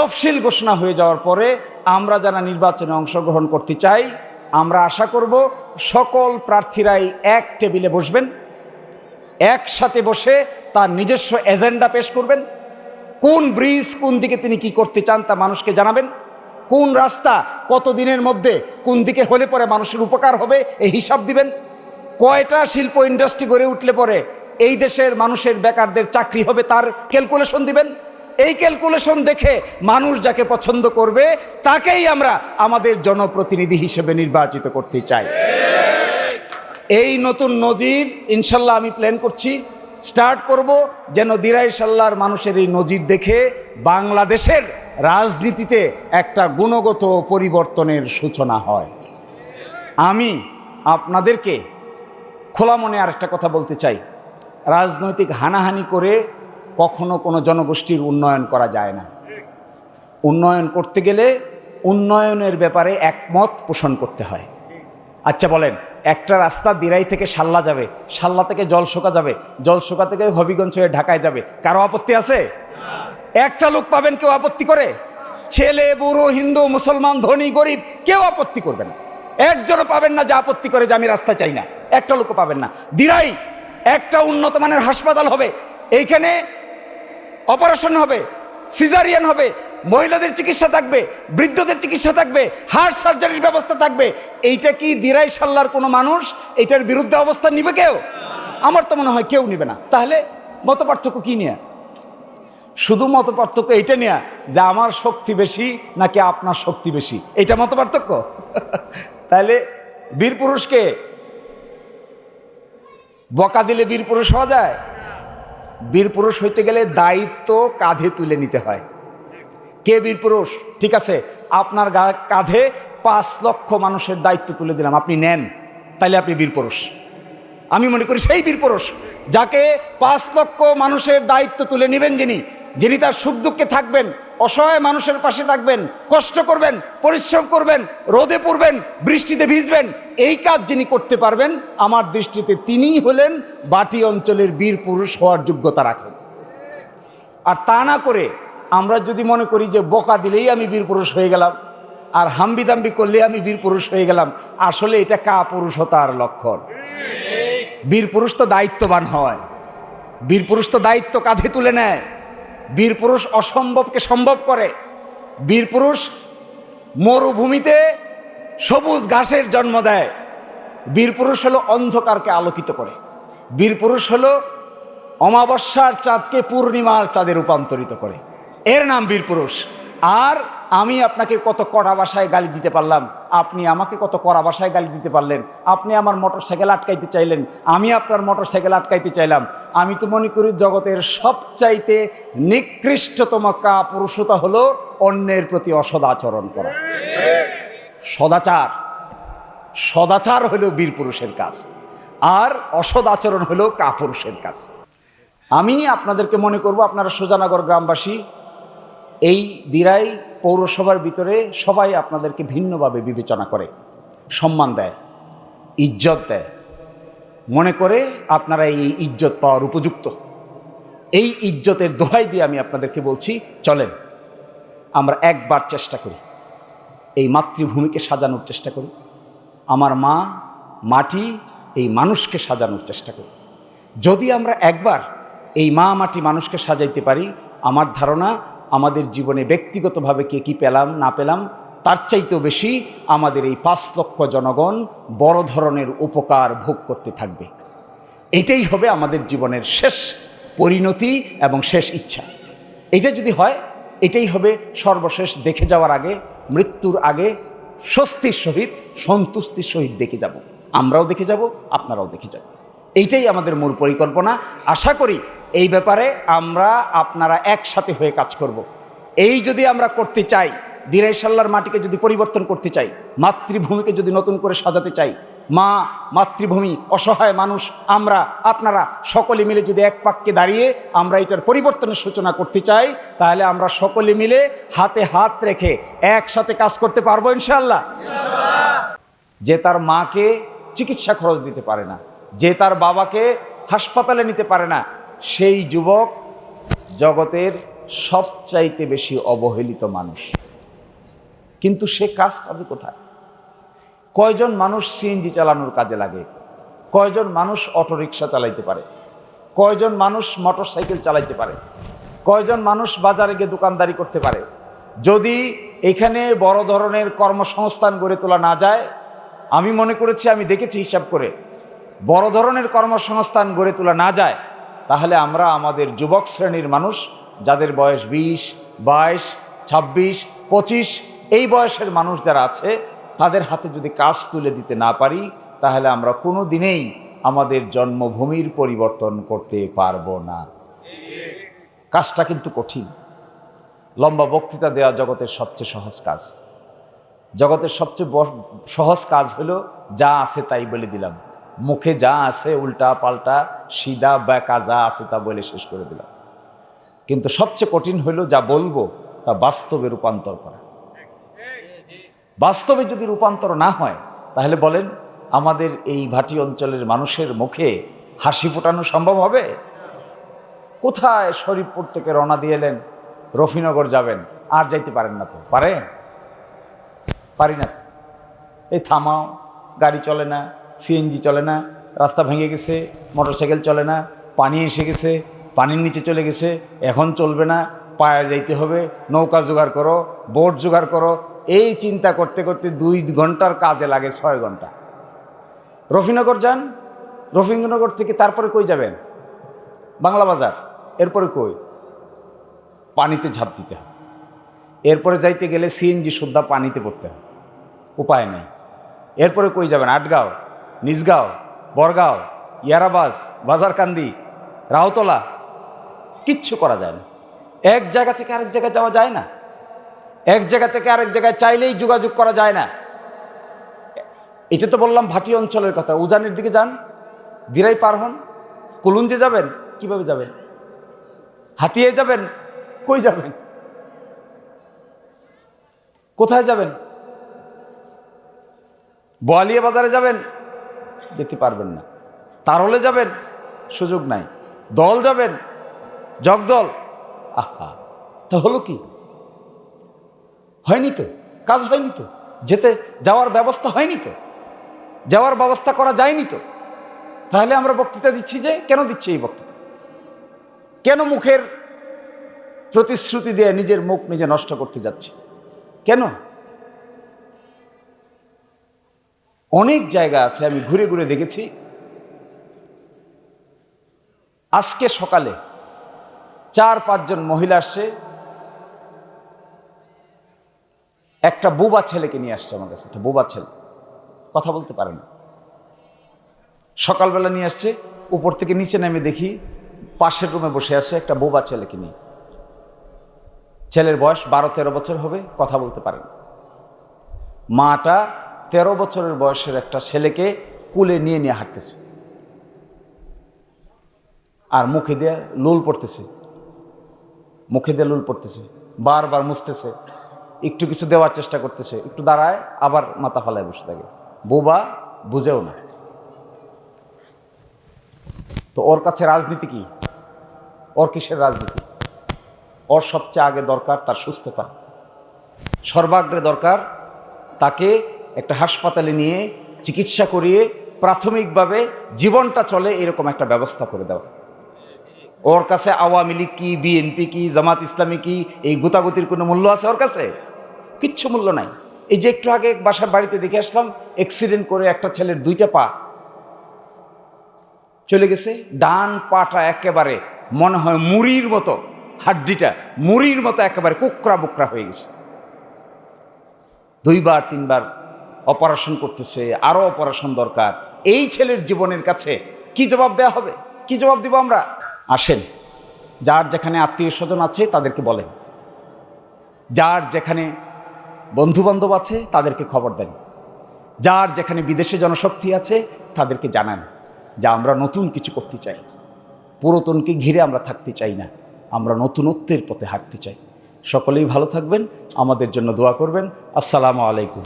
তফসিল ঘোষণা হয়ে যাওয়ার পরে আমরা যারা নির্বাচনে অংশগ্রহণ করতে চাই, আমরা আশা করব সকল প্রার্থীরাই এক টেবিলে বসবেন, একসাথে বসে তার নিজস্ব এজেন্ডা পেশ করবেন, কোন ব্রিজ কোন দিকে তিনি কি করতে চান তা মানুষকে জানাবেন, কোন রাস্তা কত দিনের মধ্যে কোন দিকে হলে পরে মানুষের উপকার হবে এই হিসাব দিবেন, কয়টা শিল্প ইন্ডাস্ট্রি গড়ে উঠলে পরে এই দেশের মানুষের বেকারদের চাকরি হবে তার ক্যালকুলেশন দিবেন এই ক্যালকুলেশন দেখে মানুষ যাকে পছন্দ করবে, তাকেই আমরা আমাদের জনপ্রতিনিধি হিসেবে নির্বাচিত করতে চাই। এই নতুন নজির, ইনশাল্লাহ আমি প্ল্যান করছি। স্টার্ট করব যেন দিরাই সাল্লার মানুষের এই নজির দেখে বাংলাদেশের রাজনীতিতে একটা গুণগত পরিবর্তনের সূচনা হয়। আমি আপনাদেরকে খোলা মনে আরেকটা কথা বলতে চাই। রাজনৈতিক হানাহানি করে কখনো কোনো জনগোষ্ঠীর উন্নয়ন করা যায় না। উন্নয়ন করতে গেলে উন্নয়নের ব্যাপারে একমত পোষণ করতে হয়। আচ্ছা বলেন, একটা রাস্তা দিরাই থেকে সাল্লা যাবে সাল্লা থেকে জলশোকা যাবে জলশোকা থেকে হবিগঞ্জ হয়ে ঢাকায় যাবে, কারও আপত্তি আছে? একটা লোক পাবেন কেউ আপত্তি করে? ছেলে, বুড়ো, হিন্দু, মুসলমান, ধনী, গরিব, কেউ আপত্তি করবে না। একজনও পাবেন না যে আপত্তি করে যে আমি রাস্তা চাই না। একটা লোকও পাবেন না। দিরাই একটা উন্নত মানের হাসপাতাল হবে। এইখানে অপারেশন হবে, সিজারিয়ান হবে, মহিলাদের চিকিৎসা থাকবে, বৃদ্ধদের চিকিৎসা থাকবে, হার্ট সার্জারির ব্যবস্থা থাকবে। এইটা কি দিরাই সাল্লার কোনো মানুষ? এটার বিরুদ্ধে অবস্থান নিবে কেউ? আমার তো মনে হয় কেউ নিবে না। তাহলে মত পার্থক্য কি নিয়ে? শুধু মত পার্থক্য এইটা নিয়ে যে আমার শক্তি বেশি নাকি আপনার শক্তি বেশি। এটা মত পার্থক্য তাহলে বীর পুরুষকে বকা দিলে বীর পুরুষ হওয়া যায়? বীর পুরুষ হইতে গেলে দায়িত্ব কাঁধে তুলে নিতে হয়। কে বীরপুরুষ ঠিক আছে, আপনার কাঁধে পাঁচ লক্ষ মানুষের দায়িত্ব তুলে দিলাম, আপনি নেন, তাইলে আপনি বীরপুরুষ আমি মনে করি সেই বীরপুরুষ যাকে পাঁচ লক্ষ মানুষের দায়িত্ব তুলে নেবেন যিনি যিনি তার সুখ দুঃখে থাকবেন অসহায় মানুষের পাশে থাকবেন, কষ্ট করবেন, পরিশ্রম করবেন, রোদে পড়বেন, বৃষ্টিতে ভিজবেন, এই কাজ যিনি করতে পারবেন, আমার দৃষ্টিতে তিনিই হলেন বাটি অঞ্চলের বীর পুরুষ হওয়ার যোগ্যতা রাখেন। আর তা না করে আমরা যদি মনে করি যে বকা দিলেই আমি বীর পুরুষ হয়ে গেলাম, আর হাম্বি দাম্বি করলে আমি বীর পুরুষ হয়ে গেলাম, আসলে এটা কা পুরুষতার লক্ষণ। বীর পুরুষ তো দায়িত্ববান হয়, বীর পুরুষ তো দায়িত্ব কাঁধে তুলে নেয়। বীর পুরুষ অসম্ভবকে সম্ভব করে। বীর পুরুষ মরুভূমিতে সবুজ ঘাসের জন্ম দেয়। বীর পুরুষ হলো অন্ধকারকে আলোকিত করে। বীর পুরুষ হলো অমাবস্যার চাঁদকে পূর্ণিমার চাঁদে রূপান্তরিত করে। এর নাম বীর পুরুষ। আর আমি আপনাকে কত কড়া বাসায় গালি দিতে পারলাম? আপনি আমাকে কত কড়া বাসায় গালি দিতে পারলেন? আপনি আমার মোটর সাইকেল আটকাইতে চাইলেন। আমি আপনার মোটর সাইকেল আটকাইতে চাইলাম। আমি তো মনে করি জগতের সবচাইতে নিকৃষ্টতম কা পুরুষতা হলো অন্যের প্রতি অসদাচরণ করা। সদাচার। সদাচার হলো বীর পুরুষের কাজ। আর অসদ আচরণ হলো কাপুরুষের কাজ। আমি আপনাদেরকে মনে করব, আপনারা সোজানগর গ্রামবাসী, এই দিরাই পৌরসভার ভিতরে সবাই আপনাদেরকে ভিন্নভাবে বিবেচনা করে, সম্মান দেয়, ইজ্জত দেয়। মনে করে আপনারা এই ইজ্জত পাওয়ার উপযুক্ত। এই ইজ্জতের দোহাই দিয়ে আমি আপনাদেরকে বলছি, চলেন, আমরা একবার চেষ্টা করি। এই মাতৃভূমিকে সাজানোর চেষ্টা করি। আমার মা, মাটি, এই মানুষকে সাজানোর চেষ্টা করি। যদি আমরা একবার এই মা মাটি মানুষকে সাজাইতে পারি, আমার ধারণা আমাদের জীবনে ব্যক্তিগতভাবে কে কী পেলাম, না পেলাম, তার চাইতেও বেশি আমাদের এই পাঁচ লক্ষ জনগণ বড় ধরনের উপকার ভোগ করতে থাকবে। এটাই হবে আমাদের জীবনের শেষ পরিণতি এবং শেষ ইচ্ছা। এটা যদি হয়, এটাই হবে সর্বশেষ দেখে যাওয়ার আগে, মৃত্যুর আগে স্বস্তির সহিত, সন্তুষ্টির সহিত দেখে যাব। আমরাও দেখে যাব, আপনারাও দেখে যাব এইটাই আমাদের মূল পরিকল্পনা। আশা করি এই ব্যাপারে আমরা আপনারা একসাথে হয়ে কাজ করব। এই যদি আমরা করতে চাই দিরাই সাল্লার মাটিকে যদি পরিবর্তন করতে চাই, মাতৃভূমিকে যদি নতুন করে সাজাতে চাই, মা, মাতৃভূমি, অসহায় মানুষ, আমরা, আপনারা সকলে মিলে যদি এক পাককে দাঁড়িয়ে আমরা এটার পরিবর্তনের সূচনা করতে চাই, তাহলে আমরা সকলে মিলে হাতে হাত রেখে একসাথে কাজ করতে পারব ইনশাল্লাহ যে তার মাকে চিকিৎসা খরচ দিতে পারে না, যে তার বাবাকে হাসপাতালে নিতে পারে না সেই যুবক জগতের সবচাইতে বেশি অবহেলিত মানুষ। কিন্তু সে কাজ পাবে কোথায়? কয়জন মানুষ সিএনজি চালানোর কাজে লাগে? কয়জন মানুষ অটোরিকশা চালাইতে পারে? কয়জন মানুষ মোটর সাইকেল চালাইতে পারে? কয়জন মানুষ বাজারে গিয়ে দোকানদারি করতে পারে? যদি এখানে বড় ধরনের কর্মসংস্থান গড়ে তোলা না যায়, আমি মনে করেছি, আমি দেখেছি হিসাব করে, বড় ধরনের কর্মসংস্থান গড়ে তোলা না যায় তাহলে আমরা আমাদের যুবক শ্রেণির মানুষ, যাদের বয়স বিশ, বাইশ, ছাব্বিশ, পঁচিশ, এই বয়সের মানুষ যারা আছে, তাদের হাতে যদি কাজ তুলে দিতে না পারি, তাহলে আমরা কোনো দিনেই আমাদের জন্মভূমির পরিবর্তন করতে পারব না। কাজটা কিন্তু কঠিন। লম্বা বক্তৃতা দেওয়া জগতের সবচেয়ে সহজ কাজ। জগতের সবচেয়ে সহজ কাজ হলো যা আছে তাই বলে দিলাম। মুখে যা আছে, উল্টা পাল্টা, সিধা, বেকা যা আছে তা বলে শেষ করে দিলাম। কিন্তু সবচেয়ে কঠিন হলো যা বলব, তা বাস্তবে রূপান্তর করা। বাস্তবে যদি রূপান্তর না হয়, তাহলে বলেন, আমাদের এই ভাটি অঞ্চলের মানুষের মুখে হাসি ফোটানো সম্ভব হবে? কোথায় শরীফপুর থেকে রওনা দিয়ে এলেন? রফিনগর যাবেন, আর যাইতে পারেন না তো। পারেন? পারি না এই থামাও, গাড়ি চলে না। সিএনজি চলে না, রাস্তা ভেঙে গেছে, মোটরসাইকেল চলে না, পানি এসে গেছে, পানির নিচে চলে গেছে, এখন চলবে না, পায়ে যাইতে হবে, নৌকা জোগাড় করো, বোট জোগাড় করো, এই চিন্তা করতে করতে দুই ঘণ্টার কাজে লাগে ছয় ঘণ্টা। রফিনগর যান, রফিনগর থেকে তারপরে কই যাবেন? বাংলা বাজার, এরপরে কই? পানিতে ঝাঁপ দিতে হবে। এরপরে যাইতে গেলে সিএনজি সুদ্ধা পানিতে পড়তে হবে, উপায় নেই। এরপরে কই যাবেন? আটগাঁও? নিজগাঁও বরগাঁও, ইয়ারাবাজ, বাজারকান্দি, রাউতলা, কিচ্ছু করা যায় না। এক জায়গা থেকে আরেক জায়গায় যাওয়া যায় না। এক জায়গা থেকে আরেক জায়গায় চাইলেই যোগাযোগ করা যায় না। এটা তো বললাম ভাটি অঞ্চলের কথা। উজানের দিকে যান, দিরাই পার হন। কুলুঞ্জে যাবেন, কীভাবে যাবেন? হাতিয়ে যাবেন, কই যাবেন? কোথায় যাবেন? বোয়ালিয়া বাজারে যাবেন যেতে পারবেন না। তার হলে যাবেন, সুযোগ নাই। দল যাবেন, জগদল। আহা, তা হলো কি? হয়নি তো, কাজ হয়নি তো, যেতে যাওয়ার ব্যবস্থা হয়নি তো, যাওয়ার ব্যবস্থা করা যায়নি তো। তাহলে আমরা বক্তৃতা দিচ্ছি যে, কেন দিচ্ছি এই বক্তৃতা? কেন মুখের প্রতিশ্রুতি দিয়ে নিজের মুখ নিজে নষ্ট করতে যাচ্ছি? কেন? অনেক জায়গা আছে, আমি ঘুরে ঘুরে দেখেছি। আজকে সকালে চার পাঁচজন মহিলা আসছে। একটা বুবা ছেলেকে নিয়ে আসছে আমার কাছে, একটা বুবা ছেলে। কথা বলতে পারে না। সকালবেলা নিয়ে আসছে, উপর থেকে নিচে নেমে দেখি, পাশের রুমে বসে আছে একটা বোবা ছেলেকে নিয়ে। ছেলের বয়স বারো, তেরো বছর হবে, কথা বলতে পারে না। মাটা তেরো বছরের বয়সের একটা ছেলেকে কুলে নিয়ে নিয়ে হাঁটতেছে। আর মুখে দিয়ে লুল পড়তেছে। মুখে দিয়ে লুল পড়তেছে। বারবার মুছতেছে। একটু কিছু দেওয়ার চেষ্টা করতেছে। একটু দাঁড়ায়, আবার মাথা ফালায় বসে থাকে। বোবা বুঝেও না। তো ওর কাছে রাজনীতি কি? ওর কিসের রাজনীতি? ওর সবচেয়ে আগে দরকার তার সুস্থতা। সর্বাগ্রে দরকার তাকে একটা হাসপাতালে নিয়ে চিকিৎসা করিয়ে প্রাথমিকভাবে জীবনটা চলে এরকম একটা ব্যবস্থা করে দেওয়া। ওর কাছে আওয়ামী লীগ কি বিএনপি কি, জামাত ইসলামী কি, এই গুতাগুতির কোনো মূল্য আছে ওর কাছে? কিচ্ছু মূল্য নাই। এই যে একটু আগে বাসার বাড়িতে দেখে আসলাম অ্যাক্সিডেন্ট করে একটা ছেলের দুইটা পা চলে গেছে, ডান পাটা একেবারে মনে হয় মুড়ির মতো, হাড্ডিটা মুড়ির মতো একেবারে কুকরা বুকরা হয়ে গেছে। দুইবার, তিনবার অপারেশন করতেছে আরও অপারেশন দরকার। এই ছেলের জীবনের কাছে কি জবাব দেওয়া হবে? কি জবাব দিব আমরা? আসেন, যার যেখানে আত্মীয় স্বজন আছে তাদেরকে বলেন। যার যেখানে বন্ধু বান্ধব আছে তাদেরকে খবর দেন। যার যেখানে বিদেশে জনশক্তি আছে তাদেরকে জানান যে আমরা নতুন কিছু করতে চাই। পুরাতনকে ঘিরে আমরা থাকতে চাই না। আমরা নতুনত্বের পথে হাঁটতে চাই। সকলেই ভালো থাকবেন। আমাদের জন্য দোয়া করবেন। আসসালামু আলাইকুম।